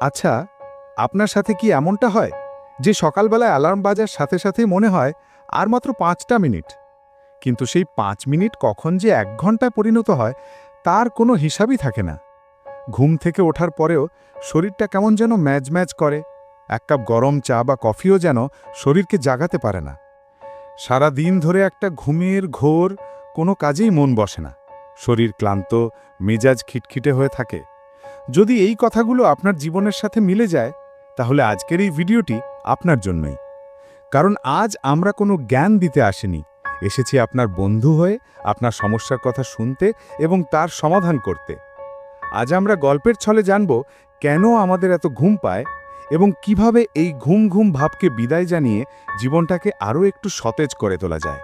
আচ্ছা আপনার সাথে কি এমনটা হয় যে সকালবেলায় অ্যালার্ম বাজার সাথে সাথে মনে হয় আর মাত্র পাঁচটা মিনিট? কিন্তু সেই পাঁচ মিনিট কখন যে এক ঘন্টায় পরিণত হয় তার কোনো হিসাবই থাকে না। ঘুম থেকে ওঠার পরেও শরীরটা কেমন যেন ম্যাজ ম্যাজ করে, এক কাপ গরম চা বা কফিও যেন শরীরকে জাগাতে পারে না। সারা দিন ধরে একটা ঘুমের ঘোর কোনো কাজেই মন বসে না। শরীর ক্লান্ত, মেজাজ খিটখিটে হয়ে থাকে। যদি এই কথাগুলো আপনার জীবনের সাথে মিলে যায়, তাহলে আজকের এই ভিডিওটি আপনার জন্যই। কারণ আজ আমরা কোনো জ্ঞান দিতে আসেনি। এসেছি আপনার বন্ধু হয়ে, আপনার সমস্যার কথা শুনতে এবং তার সমাধান করতে। আজ আমরা গল্পের ছলে জানব, কেন আমাদের এত ঘুম পায় এবং কীভাবে এই ঘুম ঘুম ভাবকে বিদায় জানিয়ে জীবনটাকে আরও একটু সতেজ করে তোলা যায়।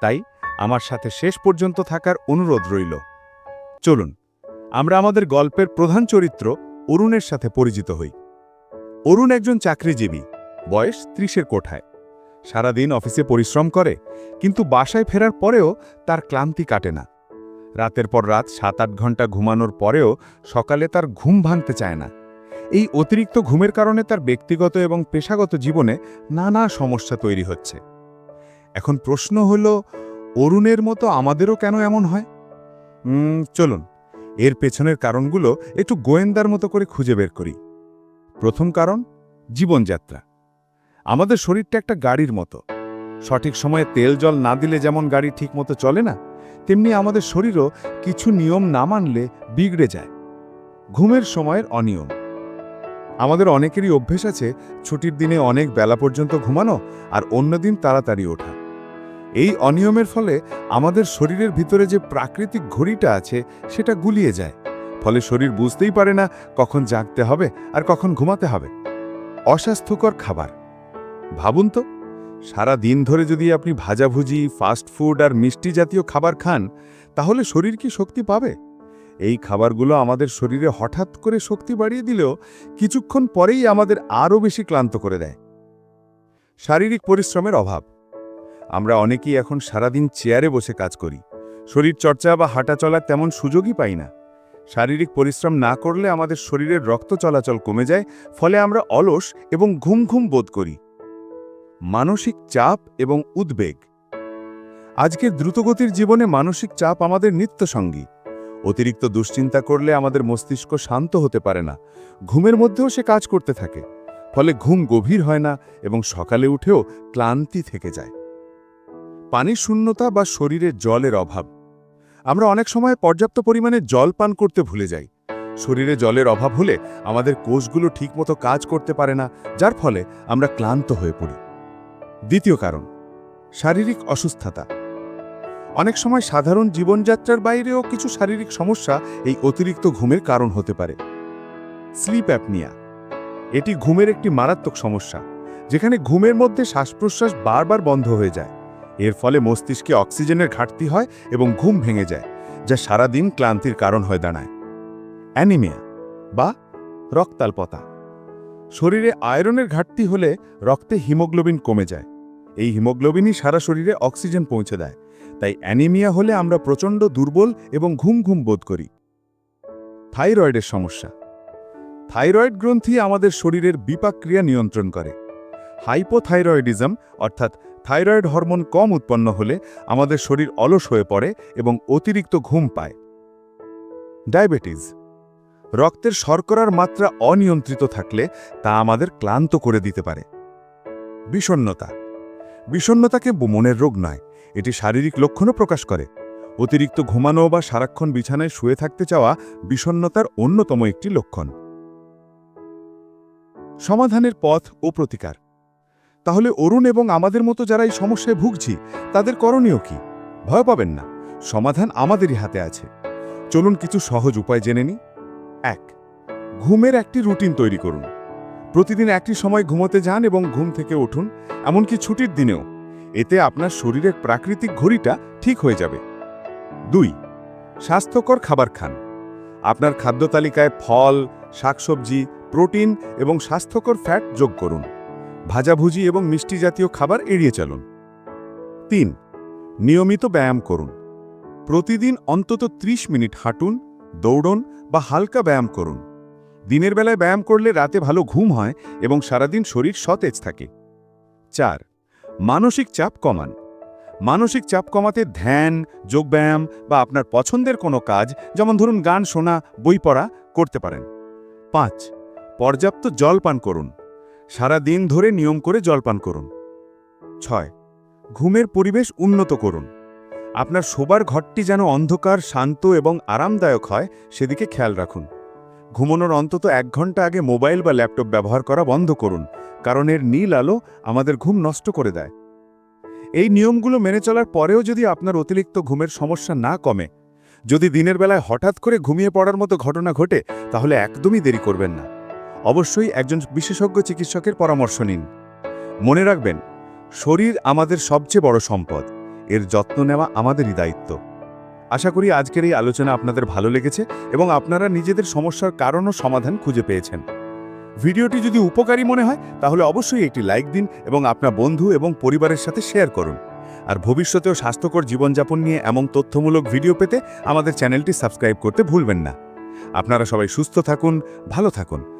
তাই, আমার সাথে শেষ পর্যন্ত থাকার অনুরোধ রইল। চলুন। আমরা আমাদের গল্পের প্রধান চরিত্র অরুণের সাথে পরিচিত হই। অরুণ একজন চাকরিজীবী, বয়স ত্রিশের কোঠায়। সারাদিন অফিসে পরিশ্রম করে, কিন্তু বাসায় ফেরার পরেও তার ক্লান্তি কাটে না। রাতের পর রাত সাত আট ঘণ্টা ঘুমানোর পরেও সকালে তার ঘুম ভাঙতে চায় না। এই অতিরিক্ত ঘুমের কারণে তার ব্যক্তিগত এবং পেশাগত জীবনে নানা সমস্যা তৈরি হচ্ছে। এখন প্রশ্ন হল, অরুণের মতো আমাদেরও কেন এমন হয়? চলুন। এর পেছনের কারণগুলো একটু গোয়েন্দার মতো করে খুঁজে বের করি। প্রথম কারণ, জীবনযাত্রা। আমাদের শরীরটা একটা গাড়ির মতো। সঠিক সময়ে তেল জল না দিলে যেমন গাড়ি ঠিকমতো চলে না, তেমনি আমাদের শরীরও কিছু নিয়ম না মানলে বিগড়ে যায়। ঘুমের সময়ের অনিয়ম। আমাদের অনেকেরই অভ্যেস আছে, ছুটির দিনে অনেক বেলা পর্যন্ত ঘুমানো আর অন্যদিন তাড়াতাড়ি ওঠা। এই অনিয়মের ফলে আমাদের শরীরের ভিতরে যে প্রাকৃতিক ঘড়িটা আছে, সেটা গুলিয়ে যায়। ফলে শরীর বুঝতেই পারে না কখন জাগতে হবে আর কখন ঘুমাতে হবে। অস্বাস্থ্যকর খাবার। ভাবুন তো, সারা দিন ধরে যদি আপনি ভাজাভুজি ফাস্ট ফুড আর মিষ্টি জাতীয় খাবার খান, তাহলে শরীর কি শক্তি পাবে? এই খাবারগুলো আমাদের শরীরে হঠাৎ করে শক্তি বাড়িয়ে দিলেও কিছুক্ষণ পরেই আমাদের আরও বেশি ক্লান্ত করে দেয়। শারীরিক পরিশ্রমের অভাব। আমরা অনেকেই এখন সারাদিন চেয়ারে বসে কাজ করি। শরীর চর্চা বা হাঁটা চলার তেমন সুযোগই পাই না। শারীরিক পরিশ্রম না করলে আমাদের শরীরের রক্ত চলাচল কমে যায়, ফলে আমরা অলস এবং ঘুম ঘুম বোধ করি। মানসিক চাপ এবং উদ্বেগ। আজকের দ্রুতগতির জীবনে মানসিক চাপ আমাদের নিত্যসঙ্গী। অতিরিক্ত দুশ্চিন্তা করলে আমাদের মস্তিষ্ক শান্ত হতে পারে না। ঘুমের মধ্যেও সে কাজ করতে থাকে। ফলে ঘুম গভীর হয় না এবং সকালে উঠেও ক্লান্তি থেকে যায়। পানির শূন্যতা বা শরীরে জলের অভাব। আমরা অনেক সময় পর্যাপ্ত পরিমাণে জল পান করতে ভুলে যাই। শরীরে জলের অভাব হলে আমাদের কোষগুলো ঠিকমতো কাজ করতে পারে না, যার ফলে আমরা ক্লান্ত হয়ে পড়ি। দ্বিতীয় কারণ, শারীরিক অসুস্থতা। অনেক সময় সাধারণ জীবনযাত্রার বাইরেও কিছু শারীরিক সমস্যা এই অতিরিক্ত ঘুমের কারণ হতে পারে। Sleep apnea. এটি ঘুমের একটি মারাত্মক সমস্যা, যেখানে ঘুমের মধ্যে শ্বাস প্রশ্বাস বারবার বন্ধ হয়ে যায়। এর ফলে মস্তিষ্কে অক্সিজেনের ঘাটতি হয় এবং ঘুম ভেঙে যায়, যা সারাদিন ক্লান্তির কারণ হয়ে দাঁড়ায়। অ্যানিমিয়া বা রক্তাল্পতা। শরীরে আয়রনের ঘাটতি হলে রক্তে হিমোগ্লোবিন কমে যায়। এই হিমোগ্লোবিনই সারা শরীরে অক্সিজেন পৌঁছে দেয়। তাই অ্যানিমিয়া হলে আমরা প্রচণ্ড দুর্বল এবং ঘুম ঘুম বোধ করি। থাইরয়েডের সমস্যা। থাইরয়েড গ্রন্থি আমাদের শরীরের বিপাক ক্রিয়া নিয়ন্ত্রণ করে। হাইপোথাইরয়েডিজম, অর্থাৎ থাইরয়েড হরমোন কম উৎপন্ন হলে আমাদের শরীর অলস হয়ে পড়ে এবং অতিরিক্ত ঘুম পায়। ডায়াবেটিস। রক্তের শর্করার মাত্রা অনিয়ন্ত্রিত থাকলে তা আমাদের ক্লান্ত করে দিতে পারে। বিষণ্নতা বিষণ্নতাকে মনের রোগ নয়, এটি শারীরিক লক্ষণও প্রকাশ করে। অতিরিক্ত ঘুমানো বা সারাক্ষণ বিছানায় শুয়ে থাকতে চাওয়া বিষণ্নতার অন্যতম একটি লক্ষণ। সমাধানের পথ ও প্রতিকার। তাহলে অরুণ এবং আমাদের মতো যারা এই সমস্যায় ভুগছি, তাদের করণীয় কি? ভয় পাবেন না, সমাধান আমাদেরই হাতে আছে। চলুন কিছু সহজ উপায় জেনে নিই। এক, ঘুমের একটি রুটিন তৈরি করুন। প্রতিদিন একটি সময় ঘুমোতে যান এবং ঘুম থেকে উঠুন, এমনকি ছুটির দিনেও। এতে আপনার শরীরের প্রাকৃতিক ঘড়িটা ঠিক হয়ে যাবে। দুই, স্বাস্থ্যকর খাবার খান। আপনার খাদ্য তালিকায় ফল, শাকসবজি, প্রোটিন এবং স্বাস্থ্যকর ফ্যাট যোগ করুন। ভাজাভুজি এবং মিষ্টি জাতীয় খাবার এড়িয়ে চলুন। তিন, নিয়মিত ব্যায়াম করুন। প্রতিদিন অন্তত ৩০ মিনিট হাঁটুন, দৌড়ন বা হালকা ব্যায়াম করুন। দিনের বেলায় ব্যায়াম করলে রাতে ভালো ঘুম হয় এবং সারাদিন শরীর সতেজ থাকে। চার, মানসিক চাপ কমান। মানসিক চাপ কমাতে ধ্যান, যোগব্যায়াম বা আপনার পছন্দের কোনো কাজ, যেমন ধরুন গান শোনা, বই পড়া, করতে পারেন। পাঁচ, পর্যাপ্ত জল পান করুন। সারা দিন ধরে নিয়ম করে জলপান করুন। ছয়, ঘুমের পরিবেশ উন্নত করুন। আপনার শোবার ঘরটি যেন অন্ধকার, শান্ত এবং আরামদায়ক হয়, সেদিকে খেয়াল রাখুন। ঘুমানোর অন্তত এক ঘণ্টা আগে মোবাইল বা ল্যাপটপ ব্যবহার করা বন্ধ করুন, কারণ এর নীল আলো আমাদের ঘুম নষ্ট করে দেয়। এই নিয়মগুলো মেনে চলার পরেও যদি আপনার অতিরিক্ত ঘুমের সমস্যা না কমে, যদি দিনের বেলায় হঠাৎ করে ঘুমিয়ে পড়ার মতো ঘটনা ঘটে, তাহলে একদমই দেরি করবেন না। অবশ্যই একজন বিশেষজ্ঞ চিকিৎসকের পরামর্শ নিন। মনে রাখবেন, শরীর আমাদের সবচেয়ে বড় সম্পদ। এর যত্ন নেওয়া আমাদেরই দায়িত্ব। আশা করি আজকের এই আলোচনা আপনাদের ভালো লেগেছে এবং আপনারা নিজেদের সমস্যার কারণ ও সমাধান খুঁজে পেয়েছেন। ভিডিওটি যদি উপকারী মনে হয়, তাহলে অবশ্যই একটি লাইক দিন এবং আপনার বন্ধু এবং পরিবারের সাথে শেয়ার করুন। আর ভবিষ্যতেও স্বাস্থ্যকর জীবনযাপন নিয়ে এমন তথ্যমূলক ভিডিও পেতে আমাদের চ্যানেলটি সাবস্ক্রাইব করতে ভুলবেন না। আপনারা সবাই সুস্থ থাকুন, ভালো থাকুন।